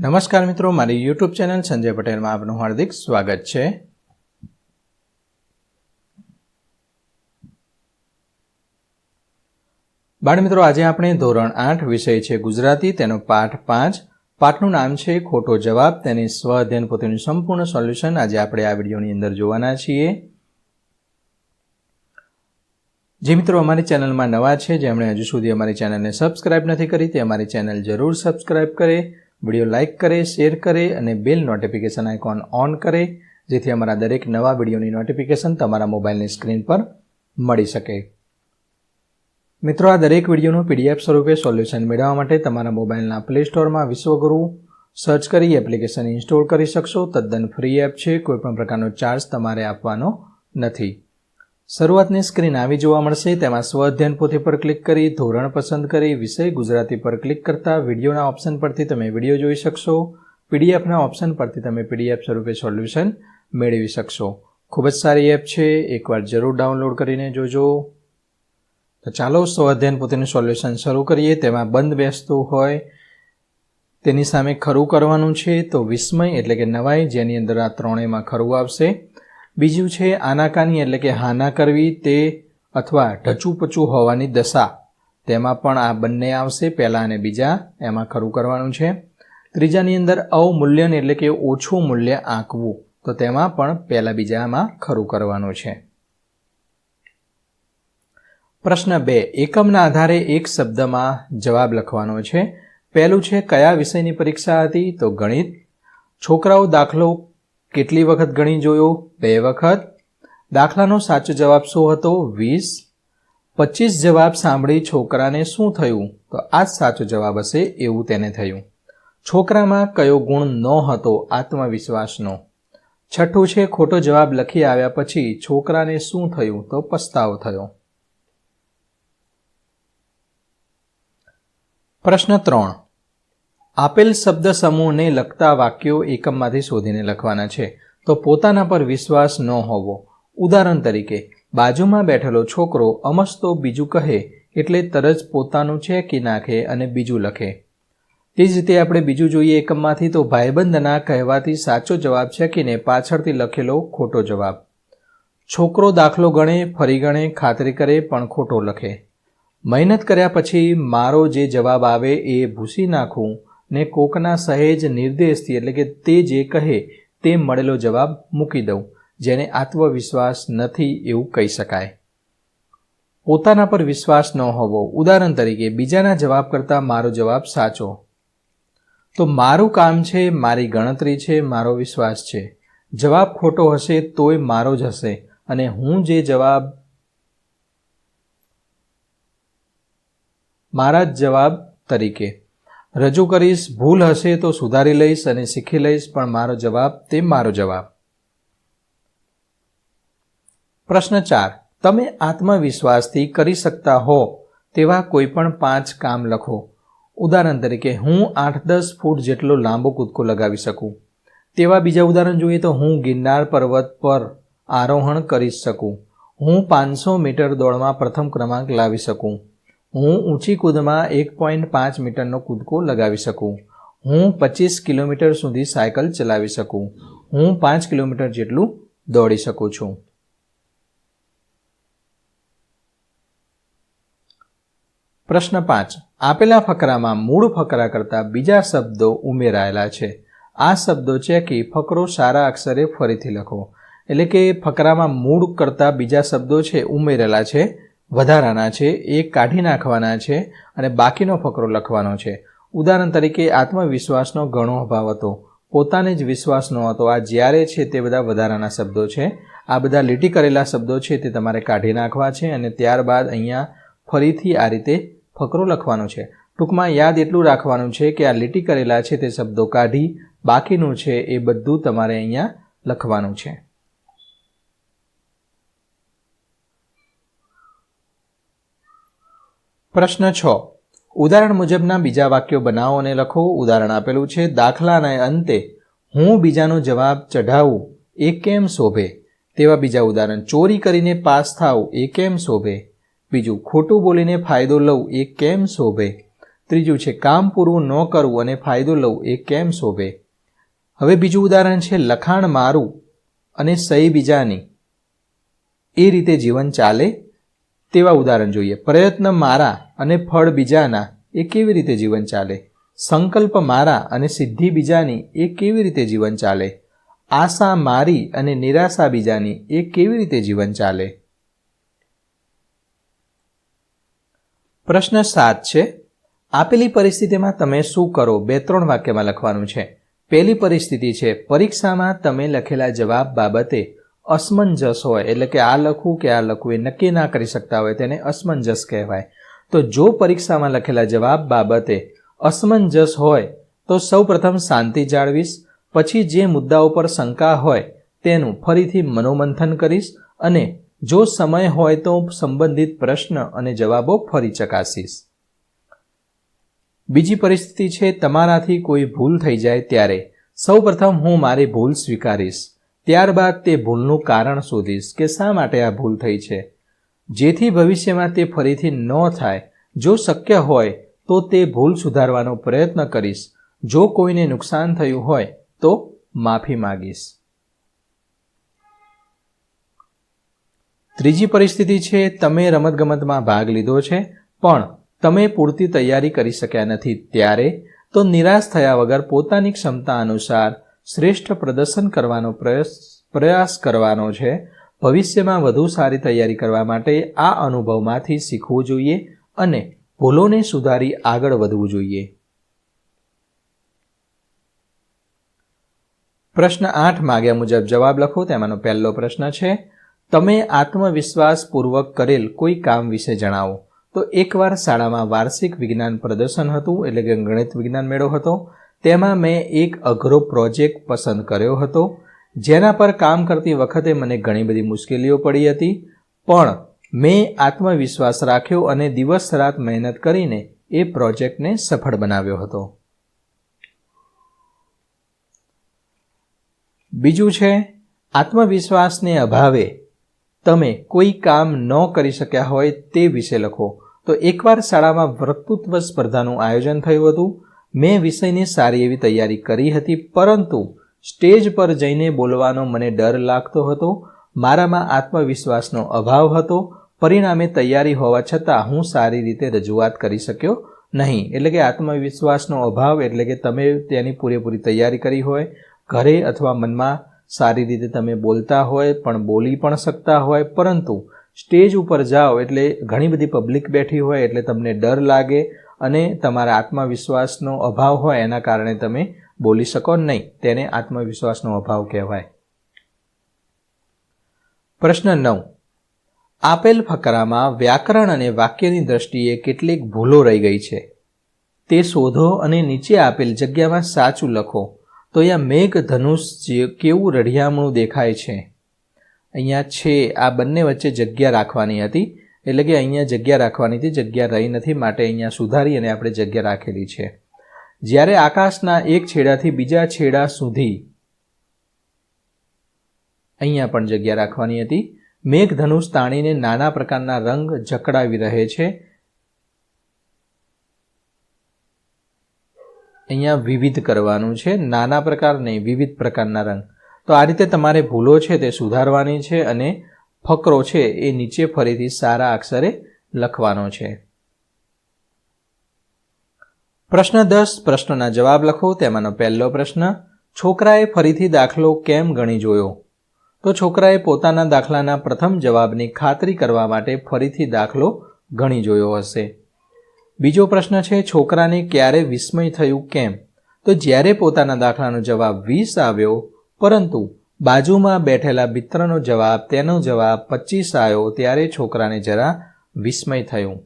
નમસ્કાર મિત્રો, મારી યુટ્યુબ ચેનલ સંજય પટેલમાં આપનું હાર્દિક સ્વાગત છે. બાળ મિત્રો, આજે આપણે ધોરણ આઠ વિષય છે ગુજરાતી, તેનો પાઠ પાંચ. પાઠનું નામ છે ખોટો જવાબ. તેની સ્વ અધ્યયન પોતેનું સંપૂર્ણ સોલ્યુશન આજે આપણે આ વિડીયોની અંદર જોવાના છીએ. જે મિત્રો અમારી ચેનલમાં નવા છે, જેમણે હજુ સુધી અમારી ચેનલને સબસ્ક્રાઇબ નથી કરી, તે અમારી ચેનલ જરૂર સબસ્ક્રાઇબ કરે. વીડિયો લાઇક કરે, શેર કરે અને બેલ નોટિફિકેશન આઇકોન ઓન કરે, જેથી અમારા દરેક નવા વિડીયોની નોટિફિકેશન તમારા મોબાઈલની સ્ક્રીન પર મળી શકે. મિત્રો, આ દરેક વિડીયોનું પીડીએફ સ્વરૂપે સોલ્યુશન મેળવવા માટે તમારા મોબાઈલના પ્લે સ્ટોરમાં વિશ્વગુરુ સર્ચ કરી એપ્લિકેશન ઇન્સ્ટોલ કરી શકશો. તદ્દન ફ્રી એપ છે, કોઈપણ પ્રકારનો ચાર્જ તમારે આપવાનો નથી. શરૂઆતની સ્ક્રીન આવી જોવા મળશે, તેમાં સ્વ અધ્યયન પોથી પર ક્લિક કરી, ધોરણ પસંદ કરી, વિષય ગુજરાતી પર ક્લિક કરતા વિડીયોના ઓપ્શન પરથી તમે વીડિયો જોઈ શકશો. પીડીએફના ઓપ્શન પરથી તમે પીડીએફ સ્વરૂપે સોલ્યુશન મેળવી શકશો. ખૂબ જ સારી એપ છે, એકવાર જરૂર ડાઉનલોડ કરીને જોજો. તો ચાલો સ્વ અધ્યયન પોતેનું સોલ્યુશન શરૂ કરીએ. તેમાં બંધ બેસતું હોય, તેની સામે ખરું કરવાનું છે, તો વિસ્મય એટલે કે નવાઈ, જેની અંદર આ ત્રણેયમાં ખરું આવશે. બીજું છે આનાકાની, એટલે કે હાના કરવી તે અથવા ઢચુપચું હોવાની દશા. તેમાં પણ આ બંને આવશે, પહેલાં અને બીજા, એમાં ખરું કરવાનું છે. ત્રીજાની અંદર અવમૂલ્યન, એટલે કે ઓછું મૂલ્ય આંકવું. તો તેમાં પણ પહેલાં બીજામાં ખરું કરવાનું છે. પ્રશ્ન બે, એકમના આધારે એક શબ્દમાં જવાબ લખવાનો છે. પહેલું છે, કયા વિષયની પરીક્ષા હતી? તો ગણિત. છોકરાઓ દાખલો કેટલી વખત ગણી જોયો? બે વખત. દાખલાનો સાચો જવાબ શું હતો? વીસ. પચીસ જવાબ સાંભળી છોકરાને શું થયું? તો આ જ સાચો જવાબ હશે, એવું તેને થયું. છોકરામાં કયો ગુણ ન હતો? આત્મવિશ્વાસનો. છઠ્ઠું છે, ખોટો જવાબ લખી આવ્યા પછી છોકરાને શું થયું? તો પસ્તાવો થયો. પ્રશ્ન ત્રણ. આપેલ શબ્દ સમૂહને લગતા વાક્યો એકમમાંથી શોધીને લખવાના છે. તો પોતાના પર વિશ્વાસ ન હોવો. ઉદાહરણ તરીકે, બાજુમાં બેઠેલો છોકરો અમસ્તો બીજું કહે એટલે તરત પોતાનું ચેકી નાખે અને બીજું લખે. તે જ રીતે આપણે બીજું જોઈએ એકમમાંથી તો ભાઈબંધના કહેવાથી સાચો જવાબ ચેકીને પાછળથી લખેલો ખોટો જવાબ. છોકરો દાખલો ગણે, ફરી ગણે, ખાતરી કરે, પણ ખોટો લખે. મહેનત કર્યા પછી મારો જે જવાબ આવે એ ભૂસી નાખું ને કોકના સહેજ નિર્દેશથી, એટલે કે તે જે કહે, તે મળેલો જવાબ મૂકી દઉં, જેને આત્મવિશ્વાસ નથી એવું કહી શકાય. પોતાના પર વિશ્વાસ ન હોવો. ઉદાહરણ તરીકે, બીજાના જવાબ કરતાં મારો જવાબ સાચો. તો મારું કામ છે, મારી ગણતરી છે, મારો વિશ્વાસ છે. જવાબ ખોટો હશે, તોય મારો જ હશે. અને હું જે જવાબ મારા જ જવાબ તરીકે. રજૂ કરીશ, ભૂલ હશે તો સુધારી લઈશ અને શીખી લઈશ, પણ મારો જવાબ તે મારો જવાબ. પ્રશ્ન ચાર. તમે આત્મવિશ્વાસથી કરી શકતા હો તેવા કોઈ પણ પાંચ કામ લખો. ઉદાહરણ તરીકે, હું આઠ દસ ફૂટ જેટલો લાંબો કૂદકો લગાવી શકું. તેવા બીજા ઉદાહરણ જોઈએ તો, હું ગિરનાર પર્વત પર આરોહણ કરી શકું. હું પાંચસો મીટર દોડમાં પ્રથમ ક્રમાંક લાવી શકું. હું ઊંચી કૂદમાં એક પોઈન્ટ પાંચ મીટરનો કૂદકો લગાવી શકું. હું પચીસ કિલોમીટર સુધી સાયકલ ચલાવી શકું. હું પાંચ કિલોમીટર જેટલું દોડી શકું છું. પ્રશ્ન પાંચ. આપેલા ફકરામાં મૂળ ફકરા કરતાં બીજા શબ્દો ઉમેરાયેલા છે. આ શબ્દો ચેકી ફકરો સારા અક્ષરે ફરીથી લખો. એટલે કે ફકરામાં મૂળ કરતાં બીજા શબ્દો છે, ઉમેરેલા છે વધારાના છે એ કાઢી નાખવાના છે અને બાકીનો ફકરો લખવાનો છે. ઉદાહરણ તરીકે, આત્મવિશ્વાસનો ઘણો અભાવ હતો. પોતાને જ વિશ્વાસ ન હતો. આ જ્યારે છે તે બધા વધારાના શબ્દો છે. આ બધા લીટી કરેલા શબ્દો છે તે તમારે કાઢી નાખવા છે અને ત્યારબાદ અહીંયા ફરીથી આ રીતે ફકરો લખવાનો છે. ટૂંકમાં યાદ એટલું રાખવાનું છે કે આ લીટી કરેલા છે તે શબ્દો કાઢી બાકીનું છે એ બધું તમારે અહીંયા લખવાનું છે. પ્રશ્ન છ. ઉદાહરણ મુજબના બીજા વાક્યો બનાવો અને લખો. ઉદાહરણ આપેલું છે, દાખલાના અંતે હું બીજાનો જવાબ ચઢાવું. એ કેમ શોભે? તેવા બીજા ઉદાહરણ, ચોરી કરીને પાસ થાવ એ કેમ શોભે? બીજું, ખોટું બોલીને ફાયદો લઉં. એ કેમ શોભે? ત્રીજું છે, કામ પૂરું ન કરવું અને ફાયદો લઉં. એ કેમ શોભે? હવે બીજું ઉદાહરણ છે, લખાણ મારું અને સહી બીજાની. એ રીતે જીવન ચાલે તેવા ઉદાહરણ જોઈએ. પ્રયત્ન મારા અને ફળ બીજાના એ કેવી રીતે જીવન ચાલે? સંકલ્પ મારા અને સિદ્ધિ બીજાની એ કેવી રીતે જીવન ચાલે? આશા મારી અને નિરાશા બીજાની એ કેવી રીતે જીવન ચાલે? પ્રશ્ન સાત છે. આપેલી પરિસ્થિતિમાં તમે શું કરો? બે ત્રણ વાક્યમાં લખવાનું છે. પહેલી પરિસ્થિતિ છે, પરીક્ષામાં તમે લખેલા જવાબ બાબતે અસમંજસ હોય, એટલે કે આ લખવું કે આ લખવું એ નક્કી ના કરી શકતા હોય તેને અસમંજસ કહેવાય. તો જો પરીક્ષામાં લખેલા જવાબ બાબતે અસમંજસ હોય, તો સૌપ્રથમ શાંતિ જાળવીશ, પછી જે મુદ્દાઓ પર શંકા હોય તેનું ફરીથી મનોમંથન કરીશ અને જો સમય હોય તો સંબંધિત પ્રશ્ન અને જવાબો ફરી ચકાસીશ. બીજી પરિસ્થિતિ છે, તમારાથી કોઈ ભૂલ થઈ જાય ત્યારે સૌપ્રથમ હું મારી ભૂલ સ્વીકારીશ. ત્યારબાદ તે ભૂલનું કારણ શોધીશ કે શા માટે આ ભૂલ થઈ છે. જેથી ભવિષ્યમાં તે ફરીથી ન થાય. જો શક્ય હોય, તો તે ભૂલ સુધારવાનો પ્રયત્ન કરીશ. જો કોઈને નુકસાન થયું હોય, તો માફી માગીશ. ત્રીજી પરિસ્થિતિ છે, તમે રમતગમતમાં ભાગ લીધો છે, પણ તમે પૂરતી તૈયારી કરી શક્યા નથી. ત્યારે તો નિરાશ થયા વગર પોતાની ક્ષમતા અનુસાર શ્રેષ્ઠ પ્રદર્શન કરવાનો પ્રયાસ પ્રયાસ કરવાનો છે. ભવિષ્યમાં વધુ સારી તૈયારી કરવા માટે આ અનુભવમાંથી શીખવું જોઈએ અને ભૂલોને સુધારી આગળ વધવું જોઈએ. પ્રશ્ન આઠ માગ્યા મુજબ જવાબ લખો. તેમાંનો પહેલો પ્રશ્ન છે, તમે આત્મવિશ્વાસપૂર્વક કરેલ કોઈ કામ વિશે જણાવો. તો એકવાર શાળામાં વાર્ષિક વિજ્ઞાન પ્રદર્શન હતું, એટલે કે ગણિત વિજ્ઞાન મેળો હતો તેમાં મેં એક અઘરો પ્રોજેક્ટ પસંદ કર્યો હતો, જેના પર કામ કરતી વખતે મને ઘણી બધી મુશ્કેલીઓ પડી હતી, પણ મેં આત્મવિશ્વાસ રાખ્યો અને દિવસ રાત મહેનત કરીને એ પ્રોજેક્ટને સફળ બનાવ્યો હતો. બીજું છે, આત્મવિશ્વાસને અભાવે તમે કોઈ કામ ન કરી શક્યા હોય તે વિશે લખો. તો એકવાર શાળામાં વક્તૃત્વ સ્પર્ધાનું આયોજન થયું હતું મેં વિષયની સારી એવી તૈયારી કરી હતી, પરંતુ સ્ટેજ પર જઈને બોલવાનો મને ડર લાગતો હતો, મારામાં આત્મવિશ્વાસનો અભાવ હતો, પરિણામે તૈયારી હોવા છતાં હું સારી રીતે રજૂઆત કરી શક્યો નહીં. એટલે કે આત્મવિશ્વાસનો અભાવ, એટલે કે તમે તેની પૂરેપૂરી તૈયારી કરી હોય, ઘરે અથવા મનમાં સારી રીતે તમે બોલતા હોય, પણ બોલી પણ શકતા હોય, પરંતુ સ્ટેજ ઉપર જાઓ એટલે ઘણી બધી પબ્લિક બેઠી હોય એટલે તમને ડર લાગે અને તમારા આત્મવિશ્વાસનો અભાવ હોય એના કારણે તમે બોલી શકો નહીં. તેને આત્મવિશ્વાસનો અભાવ કહેવાય. પ્રશ્ન નવ. આપેલ ફકરામાં વ્યાકરણ અને વાક્યની દ્રષ્ટિએ કેટલીક ભૂલો રહી ગઈ છે. તે શોધો અને નીચે આપેલ જગ્યામાં સાચું લખો. તો અહીંયા મેઘ, ધનુષ કેવું રઢિયામણું દેખાય છે. અહીંયા છે, આ બંને વચ્ચે જગ્યા રાખવાની હતી. એટલે કે અહીંયા જગ્યા રાખવાની હતી, જગ્યા રહી નથી, માટે અહીંયા સુધારી અને આપણે જગ્યા રાખેલી છે. જ્યારે આકાશના એક છેડાથી બીજા છેડા સુધી અહીંયા પણ જગ્યા રાખવાની હતી. મેઘધનુષ તાણીને નાના પ્રકારના રંગ જકડાવી રહે છે. અહીંયા વિવિધ કરવાનું છે, નાના પ્રકાર નહીં, વિવિધ પ્રકારના રંગ. તો આ રીતે તમારે ભૂલો છે તે સુધારવાની છે અને ફકરો છે એ નીચે ફરીથી સારા અક્ષરે લખવાનો છે. પ્રશ્ન દસ, પ્રશ્નના જવાબ લખો. તેમાંનો પહેલો પ્રશ્ન, છોકરાએ ફરીથી દાખલો કેમ ગણી જોયો? તો છોકરાએ પોતાના દાખલાના પ્રથમ જવાબની ખાતરી કરવા માટે ફરીથી દાખલો ગણી જોયો હશે. બીજો પ્રશ્ન છે, છોકરાને ક્યારે વિસ્મય થયું કેમ? તો જ્યારે પોતાના દાખલાનો જવાબ વીસ આવ્યો, પરંતુ બાજુમાં બેઠેલા મિત્રનો જવાબ, તેનો જવાબ પચીસ આવ્યો ત્યારે છોકરાને જરા વિસ્મય થયું.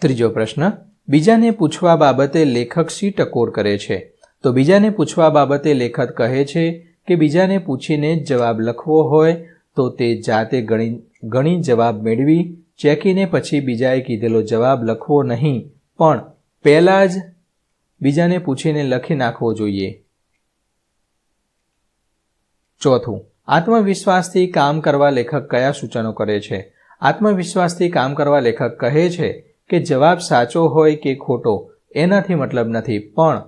ત્રીજો પ્રશ્ન, બીજાને પૂછવા બાબતે લેખક શી ટકોર કરે છે? તો બીજાને પૂછવા બાબતે લેખક કહે છે કે બીજાને પૂછીને જ જવાબ લખવો હોય તો તે જાતે ગણી ગણી જવાબ મેળવી, ચેકીને પછી બીજાએ કીધેલો જવાબ લખવો નહીં. પણ પહેલાં જ બીજાને પૂછીને લખી નાખવો જોઈએ. ચોથું, આત્મવિશ્વાસથી કામ કરવા લેખક કયા સૂચનો કરે છે? આત્મવિશ્વાસથી કામ કરવા લેખક કહે છે કે જવાબ સાચો હોય કે ખોટો, એનાથી મતલબ નથી, પણ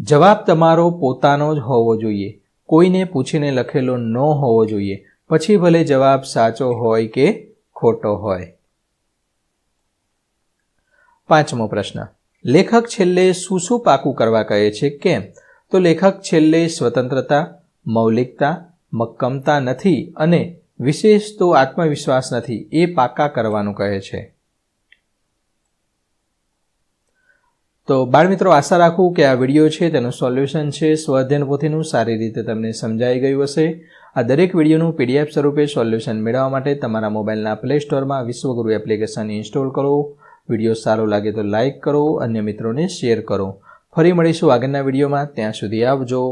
જવાબ તમારો પોતાનો જ હોવો જોઈએ. કોઈને પૂછીને લખેલો ન હોવો જોઈએ. પછી ભલે જવાબ સાચો હોય કે ખોટો હોય. પાંચમો પ્રશ્ન, લેખક છેલ્લે શું શું પાકું કરવા કહે છે? કેમ? તો લેખક છેલ્લે સ્વતંત્રતા મૌલિકતા, મક્કમતા નથી અને વિશેષ તો આત્મવિશ્વાસ નથી, એ પાકા કરવાનું કહે છે. તો બાળમિત્રો આશા રાખું કે આ વીડિયો છે, તેનું સોલ્યુશન છે સ્વઅધ્યયન પોથીનું સારી રીતે તમને સમજાઈ ગયું હશે. આ દરેક વિડીયોનું પીડીએફ સ્વરૂપે સોલ્યુશન મેળવવા માટે તમારા મોબાઈલના પ્લે સ્ટોરમાં વિશ્વગુરુ એપ્લિકેશન ઇન્સ્ટોલ કરો. વીડિયો સારો લાગે તો લાઇક કરો, અન્ય મિત્રોને શેર કરો. ફરી મળીશું આગળના વિડીયોમાં, ત્યાં સુધી આવજો.